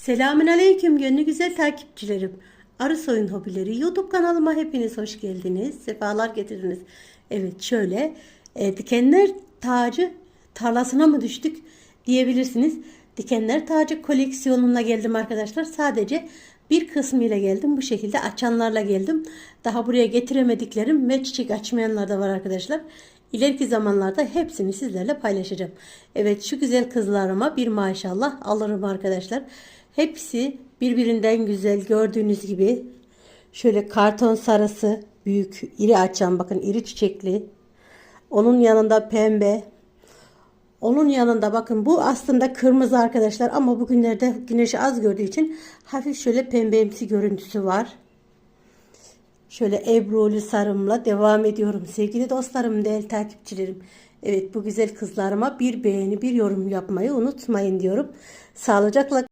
Selamün aleyküm gönlü güzel takipçilerim. Arı Soyun Hobileri YouTube kanalıma hepiniz hoş geldiniz. Sefalar getirdiniz. Evet şöyle e, dikenler tacı tarlasına mı düştük diyebilirsiniz. Dikenler tacı koleksiyonuna geldim arkadaşlar. Sadece bir kısmıyla geldim. Bu şekilde açanlarla geldim. Daha buraya getiremediklerim ve çiçek açmayanlar da var arkadaşlar. İleriki zamanlarda hepsini sizlerle paylaşacağım. Evet şu güzel kızlarıma bir maşallah alırım arkadaşlar. Hepsi birbirinden güzel gördüğünüz gibi. Şöyle karton sarısı büyük iri açan bakın iri çiçekli. Onun yanında pembe. Onun yanında bakın bu aslında kırmızı arkadaşlar ama bugünlerde güneşi az gördüğü için hafif şöyle pembemsi görüntüsü var. Şöyle ebrulu sarımla devam ediyorum sevgili dostlarım, değerli takipçilerim. Evet bu güzel kızlarıma bir beğeni, bir yorum yapmayı unutmayın diyorum. Sağlıcakla